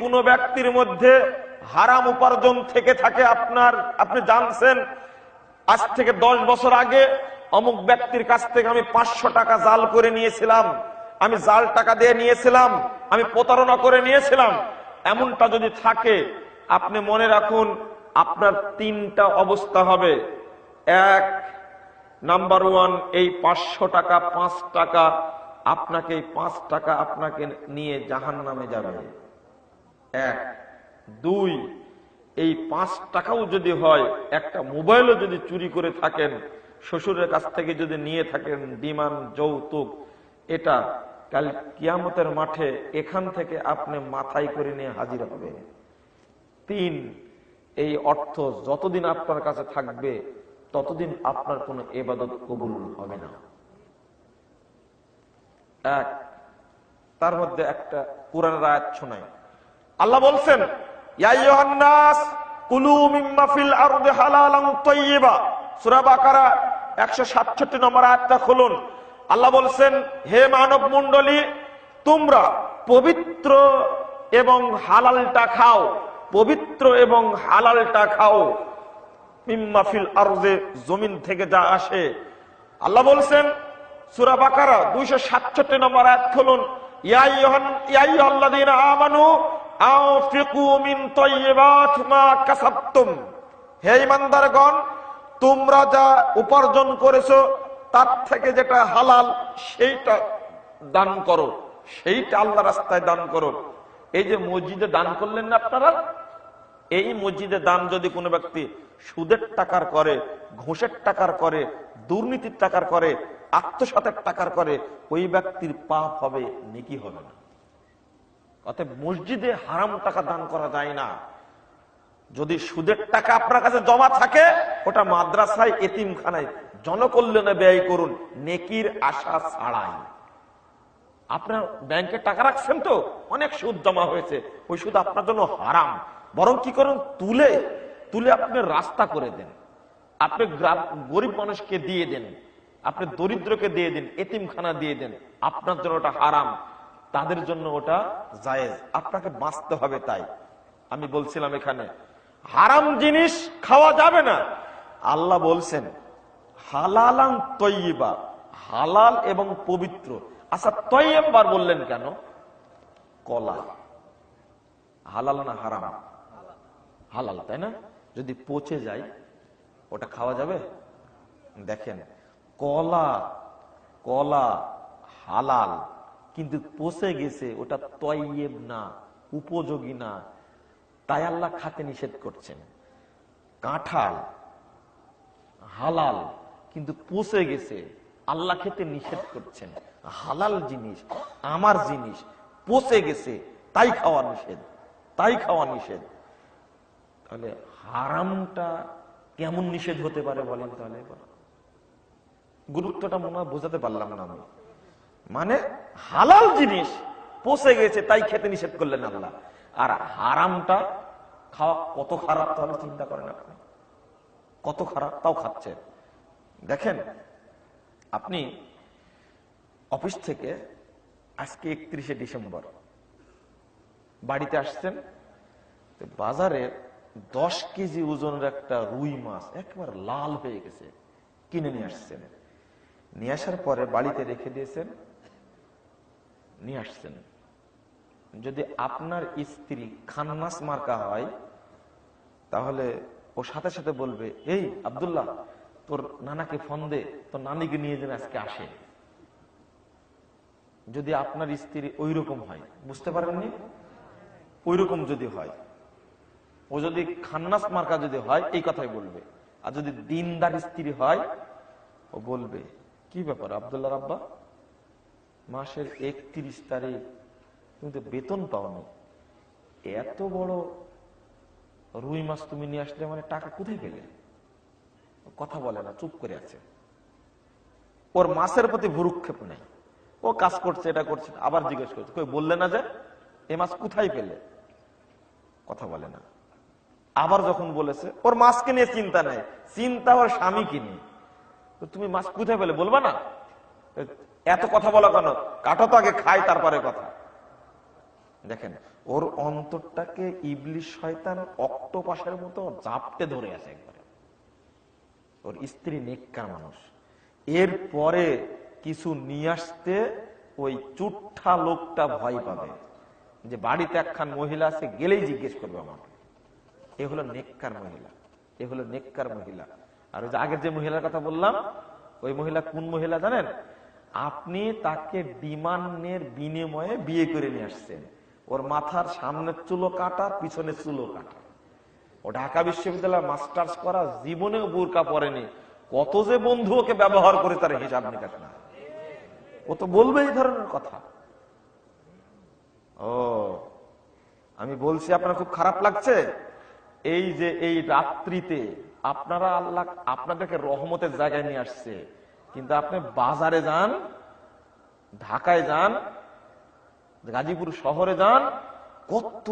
কোন ব্যক্তির মধ্যে হারাম উপার্জন থেকে থাকে আপনার, আপনি জানছেন, আজ থেকে দশ বছর আগে অমুক ব্যক্তির কাছ থেকে আমি পাঁচশো টাকা জাল করে নিয়েছিলাম, আমি জাল টাকা দিয়ে নিয়েছিলাম, আমি প্রতারণা করে নিয়েছিলাম। এমনটা যদি থাকে, আপনি মনে রাখুন, আপনার তিনটা অবস্থা হবে। এক, নাম্বার ওয়ান, এই পাঁচশো টাকা, পাঁচ টাকা আপনাকে, এই পাঁচ টাকা আপনাকে নিয়ে জাহান নামে যাবে। এক, দুই, এই পাঁচ টাকাও যদি হয়, একটা মোবাইলও যদি চুরি করে থাকেন, শ্বশুরের কাছ থেকে যদি নিয়ে থাকেন ডিমান, যৌতুক, এটা কাল কিয়ামতের মাঠে এখান থেকে আপনি মাথায় করে নিয়ে হাজির হবে। তিন, এই অর্থ যতদিন আপনার কাছে থাকবে, ততদিন আপনার কোনো এবাদত কবুল হবে না। এক, তার মধ্যে একটা কোরআনের আয়াত শোনাই। আল্লাহ বলছেন বাকারা 167 নম্বর আয়াতটা খুলুন। আল্লাহ বলছেন, হে মানব মণ্ডলী, তোমরা পবিত্র এবং হালালটা খাও, পবিত্র এবং হালালটা খাও। মিম্মা ফিল আরদে, জমিন থেকে যা আসে। আল্লাহ বলছেন, সূরা বাকারা 267 নম্বর আয়াত খুলুন। ইয়া আইয়ুহান, ইয়া আইয়ুহাল্লাযীনা আমানু তোমরা যা উপার্জন করেছ, তার থেকে যেটা হালাল, সেইটা দান করো। সেইটা আল্লাহ রাস্তায় দান করো। এই যে মসজিদে দান করলেন না আপনারা? এই মসজিদে দান যদি কোনো ব্যক্তি সুদের টাকার করে, ঘুষের টাকার করে, দুর্নীতির টাকার করে, আত্মসাতের টাকার করে, ওই ব্যক্তির পাপ হবে, নেকি হবে না। অতএব মসজিদে হারাম টাকা দান করা যায় না। যদি সুদের টাকা আপনার কাছে জমা থাকে, ওটা মাদ্রাসায়, এতিমখানায় জনকল্যাণে ব্যয় করুন, নেকির আশা ছাড়াই। আপনার ব্যাংকে টাকা রাখছেন তো, অনেক সুদ জমা হয়েছে, ওই সুদ আপনার জন্য হারাম। বরং কি করুন, তুলে তুলে আপনি রাস্তা করে দেন। আপনি গরিব মানুষকে দিয়ে দেন, আপনি দরিদ্রকে দিয়ে দিন, এতিমখানা দিয়ে দেন, আপনার জন্য ওটা হারাম। তাদের জন্য ওটা জায়েজ। আপনাকে বাঁচতে হবে তাই। আমি বলছিলাম এখানে, হারাম জিনিস খাওয়া যাবে না। আল্লাহ বলছেন, হালালান তৈবা হালাল এবং পবিত্র। আচ্ছা তৈবার বললেন কেন? কলা। হালাল না হারাম? হালাল, তাই না? যদি পচে যায়, ওটা খাওয়া যাবে? দেখেন, কলা কলা হালাল। কিন্তু পচে গেছে, ওটা তৈব না, উপযোগী না। তাই আল্লাহ খাতে নিষেধ করছেন। কাঁঠাল হালাল, কিন্তু পচে গেছে। আল্লাহ খেতে নিষেধ করছেন। হালাল জিনিস, আমার জিনিস পচে গেছে। তাই খাওয়া নিষেধ, তাই খাওয়া নিষেধ। তাহলে হারামটা কেমন নিষেধ হতে পারে বলেন তাহলে? গুরুত্বটা মনে হয় বোঝাতে পারলাম না আমি। মানে হালাল জিনিস পচে গেছে, তাই খেতে নিষেধ করলেন আল্লাহ। আর হারামটা খাওয়া কত খারাপ তাহলে চিন্তা করেন আপনি। কত খারাপ তাও খাচ্ছে দেখেন, আপনি অফিস থেকে আজকে একত্রিশে ডিসেম্বর, বাড়িতে আসছেন বাজারে দশ কেজি ওজনের একটা রুই মাছ একবার লাল হয়ে গেছে, কিনে নিয়ে আসছেন। নিয়ে আসার পরে বাড়িতে রেখে দিয়েছেন নিয়ে আসছেন। যদি আপনার স্ত্রী খান্নাস মার্কা হয়, তাহলে ও সাথে সাথে বলবে, এই আব্দুল্লাহ, তোর নানাকে ফোন দে, তোর নানিকে নিয়ে যেন আজকে আসে। যদি আপনার স্ত্রী ওই রকম হয়, বুঝতে পারেননি? ওই রকম যদি হয়, ও যদি খান্নাস মার্কা যদি হয়, এই কথাই বলবে। আর যদি দিনদার স্ত্রী হয়, ও বলবে, কি ব্যাপার আবদুল্লাহ রাব্বা? মাসের একত্রিশ তারিখ। তুমি তো বেতন পাওনি। এত বড় রুই মাছ তুমি নিয়ে আসলে মানে টাকা কোথায় পেলে? কথা বলে না, চুপ করে আছে। ওর মাছের প্রতি ভুরুক্ষেপ নেই। ও কাজ করছে, এটা করছে, আবার জিজ্ঞেস করছে, কই বললে না যে, এ মাছ কোথায় পেলে? কথা বলে না। আবার যখন বলেছে, ওর মাছকে নিয়ে চিন্তা নেই। চিন্তা ওর স্বামীকে নিয়ে। তুমি মাছ কোথায় পেলে? বলবা না? এত কথা বলা কেন? কাটো তো আগে, খাই, তারপরে কথা। দেখেন, ওর অন্তরটাকে ইবলিশ শয়তান অক্টোপাসের মতো জাপটে ধরে আছে একবারে। ওর স্ত্রী নেককার মানুষ। এরপরে কিছু নিয়ে আসতে ওই চুট্টা লোকটা ভয় পাবে। যে বাড়িতে একখান মহিলা আছে, গেলেই জিজ্ঞেস করবে আমাকে। এ হলো নেককার মহিলা। এ হলো নেককার মহিলা। আর ওই যে আগের যে মহিলার কথা বললাম, ওই মহিলা কোন মহিলা জানেন? আপনি তাকে ডিমান্ডের বিনিময়ে বিয়ে করে নিয়ে আসছেন। ওর মাথার সামনের চুলো কাটা পিছনে চুলো কাটা। ও ঢাকা বিশ্ববিদ্যালয় মাস্টার্স করা জীবনেও বোরকা পরেনি। কত যে বন্ধু ওকে ব্যবহার করে তার হিসাব নিকাশ না। ও তো বলবে এই ধরনের কথা। ও, আমি বলছি, আপনার খুব খারাপ লাগছে? এই যে এই রাত্রিতে আপনারা আল্লাহ আপনাদেরকে রহমতের জায়গায় নিয়ে আসছে। কিন্তু আপনি বাজারে যান, ঢাকায় যান, গাজীপুর শহরে যান, কত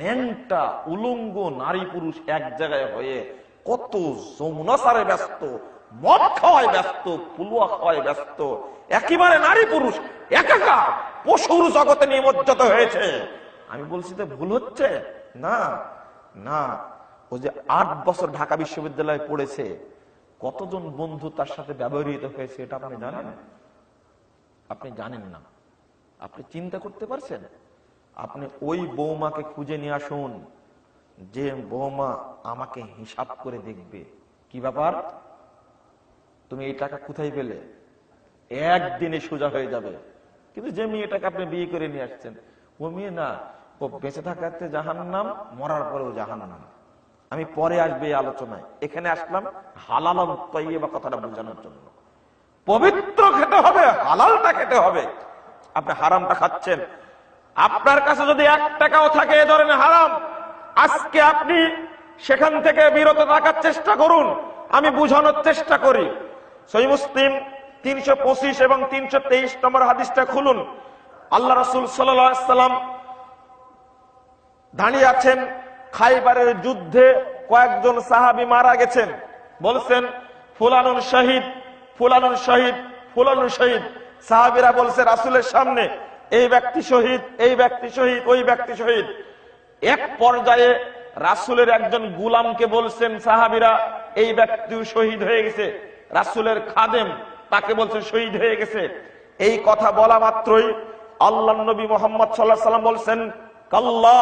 ন্যাংটা, উলঙ্গ নারী পুরুষ এক জায়গায় হয়ে কত যমুনাসারে ব্যস্ত, মদ খাওয়ায় ব্যস্ত, পুলুয়া খাওয়ায় ব্যস্ত, একেবারে নারী পুরুষ, একাকার, পশুর জগতে নিমজ্জিত হয়েছে। আমি বলছি, তো ভুল হচ্ছে? না না ও যে আট বছর ঢাকা বিশ্ববিদ্যালয়ে পড়েছে কতজন বন্ধু তার সাথে ব্যবহৃত হয়েছে এটা আপনি জানেন? আপনি জানেন না। আপনি চিন্তা করতে পারছেন? আপনি ওই বৌমাকে খুঁজে নিয়ে আসুন। যে বৌমা আমাকে হিসাব করে দেখবে। কি ব্যাপার? তুমি এই টাকা কোথায় পেলে? একদিনে সোজা হয়ে যাবে। কিন্তু যে মেয়েটাকে আপনি বিয়ে করে নিয়ে আসছেন, ও মেয়ে না, ও বেঁচে থাকাতে জাহান নাম মরার পরেও জাহান নাম আমি পরে আসবে আলোচনায়। এখানে আসলাম হালাল কথাটা বোঝানোর জন্য। পবিত্র খেতে হবে, হালালটা খেতে হবে। আপনি হারামটা খাচ্ছেন। আপনার কাছে যদি এক টাকাও থাকে এ ধরনের হারাম, আজকে আপনি সেখান থেকে বিরত থাকার চেষ্টা করুন, আমি বুঝানোর চেষ্টা করি। সই মুসলিম তিনশো পঁচিশ এবং তিনশো তেইশ নম্বর হাদিসটা খুলুন। আল্লাহ রসুল সাল্লাম দাঁড়িয়ে আছেন খাইবারের যুদ্ধে কয়েকজন সাহাবি মারা গেছেন। বলছেন, ফুলানুন শহীদ ফুলানুন শহীদ ফুলানুন শহীদ। সাহাবিরা বলছে, রাসুলের সামনে এই ব্যক্তি শহীদ, এই ব্যক্তি শহীদ, ওই ব্যক্তি শহীদ। এক পর্যায়ে রাসুলের একজন গুলামকে বলছেন, সাহাবিরা, এই ব্যক্তিও শহীদ হয়ে গেছে। রাসুলের খাদেম তাকে বলছেন শহীদ হয়ে গেছে। এই কথা বলা মাত্রই আল্লাহ নবী মোহাম্মদ সাল্লাহ সাল্লাম বলছেন কাল্লা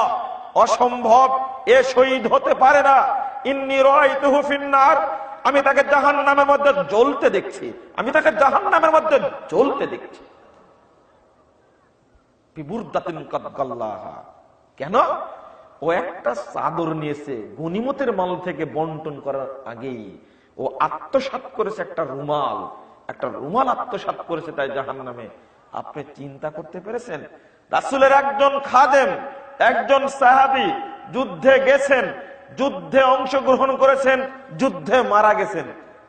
অসম্ভব, এ শহীদ হতে পারে না। ইন্নি রাইতুহু ফিন্নার। আমি তাকে জাহান নামের মধ্যে জ্বলতে দেখছি। আমি তাকে জাহান নামের মধ্যে জ্বলতে দেখছি। কেন? ও একটা চাদর নিয়েছে গনিমতের মাল থেকে বন্টন করার আগেই। ও আত্মসাত করেছে একটা রুমাল। একটা রুমাল আত্মসাত করেছে তাই জাহান নামে আপনি চিন্তা করতে পেরেছেন? রাসুলের একজন খাদেম একজন সাহাবি যুদ্ধে গেছেন, যুদ্ধে অংশগ্রহণ করেছেন, যুদ্ধে মারা গেছেন।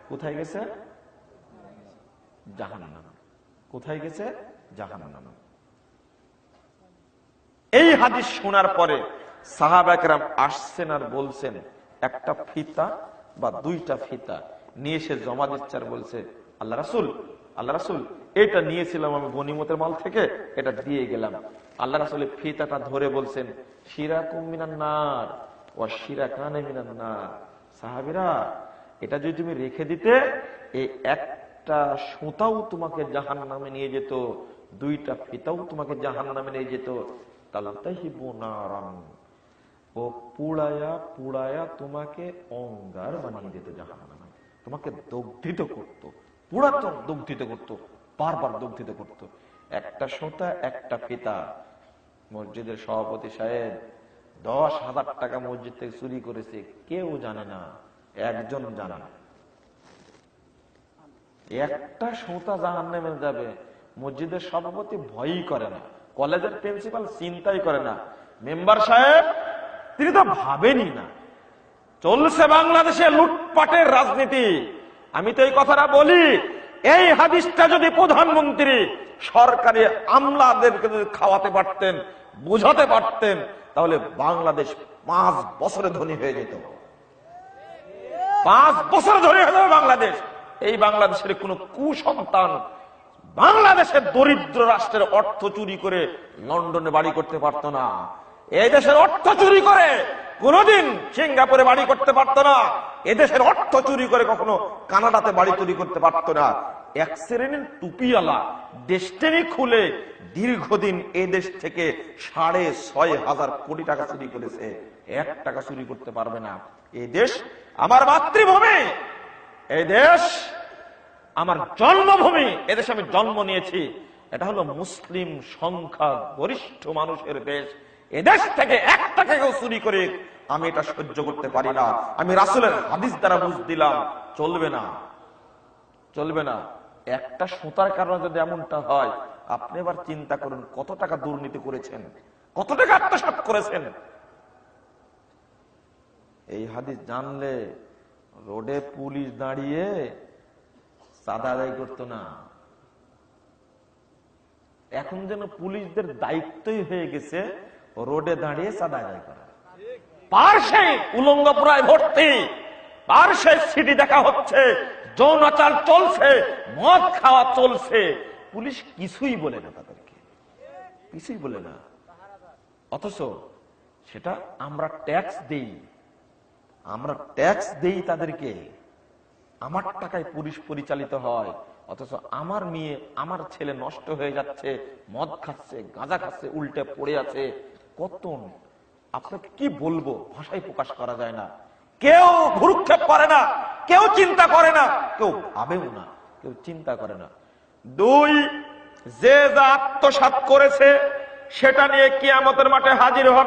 কোথায় গেছে? কোথায় গেছে? এই হাদিস শোনার পরে সাহাবাকরাম আসছেন আর বলছেন, একটা ফিতা বা দুইটা ফিতা নিয়ে এসে জমা দিচ্ছে আর বলছে, আল্লাহ রাসুল আল্লাহ রাসুল, এটা নিয়েছিলাম আমি গনিমতের মাল থেকে, এটা দিয়ে গেলাম। আল্লাহ রাসুলের ফিতাটা ধরে বলছেন শিরা কুমিনার নার ও শিরা কানে মিনার নার। সাহাবিরা, এটা যদি তুমি রেখে দিতে এই একটা সুতাও তোমাকে জাহান নামে নিয়ে যেত, দুইটা ফিতাও তোমাকে জাহান নামে নিয়ে যেত। ও পুড়ায়া পুড়ায়া তোমাকে অঙ্গার বানিয়ে দিত জাহান নামে তোমাকে দগ্ধিত করত, পুরাতন দগ্ধিত করত, বারবার দগ্ধিত করত। একটা সোতা, একটা পিতা মসজিদের সভাপতি সাহেব দশ হাজার টাকা মসজিদ থেকে চুরি করেছে, কেউ জানে না, একজন জানে না। একটা সোতা জাহান নামে যাবে, মসজিদের সভাপতি ভয়ই করে না, কলেজের প্রিন্সিপাল চিন্তাই করে না। মেম্বার সাহেব, তিনি তো ভাবেনি না। চলছে বাংলাদেশে লুটপাটের রাজনীতি। আমি তো এই কথাটা বলি এই হাদিসটা যদি প্রধানমন্ত্রী সরকারি আমলাদেরকে যদি খাওয়াতে পারতেন, বুঝাতে পারতেন, তাহলে বাংলাদেশ পাঁচ বছরে ধনী হয়ে যেত। পাঁচ বছর ধরে হয়ে যাবে বাংলাদেশ। এই বাংলাদেশের কোন কুসন্তান বাংলাদেশের দরিদ্র রাষ্ট্রের অর্থ চুরি করে লন্ডনে বাড়ি করতে পারতো না। এই দেশের অর্থ চুরি করে কোনোদিন সিঙ্গাপুরে বাড়ি করতে পারতো না। এদেশের অর্থ চুরি করে কখনো কানাডাতে বাড়ি তৈরি করতে পারতো না। এক শ্রেণির টুপিওয়ালা দেশটেনি খুলে দীর্ঘদিন এ দেশ থেকে সাড়ে ছয় হাজার কোটি টাকা চুরি করেছে। এক টাকা চুরি করতে পারবে না। এই দেশ আমার মাতৃভূমি। এই দেশ আমার জন্মভূমি। এদেশে আমি জন্ম নিয়েছি। এটা হলো মুসলিম সংখ্যা গরিষ্ঠ মানুষের দেশ। এদেশ থেকে একটা কেউ চুরি করে, আমি এটা সহ্য করতে পারি না। আমি রাসুলের হাদিস দ্বারা বুঝ দিলাম, চলবে না। চলবে না। একটা সুতার কারণে যদি এমনটা হয়, আপনি এবার চিন্তা করুন, কত টাকা দুর্নীতি করেছেন? কত টাকা আত্মসাত করেছেন? এই হাদিস জানলে রোডে পুলিশ দাঁড়িয়ে চাঁদা আদায় করতো না। এখন যেন পুলিশদের দায়িত্বই হয়ে গেছে রোডে দাঁড়িয়ে চাঁদা আদায় করা। পার্শ্বে উলঙ্গ প্রায় ভর্তি। পার্শ্বে সিটি দেখা হচ্ছে। যৌনাচার চলছে, মদ খাওয়া চলছে। পুলিশ কিছুই বলে না তাদেরকে। কিছুই বলে না। অথচ সেটা আমরা ট্যাক্স দেই। আমরা ট্যাক্স দেই তাদেরকে। আমার টাকায় পুলিশ পরিচালিত হয়। অথচ আমার মেয়ে, আমার ছেলে নষ্ট হয়ে যাচ্ছে, মদ খাচ্ছে, গাঁজা খাচ্ছে, উল্টে পড়ে আছে। কত আপনাকে কি বলব? ভাষায় প্রকাশ করা যায় না। কেউ ভুরুক্ষেপ করে না, কেউ চিন্তা করে না, কেউ ভাবেও না, কেউ চিন্তা করে না। দুই, যে যা আত্মসাত করেছে, সেটা নিয়ে কিয়ামতের মাঠে হাজির হবে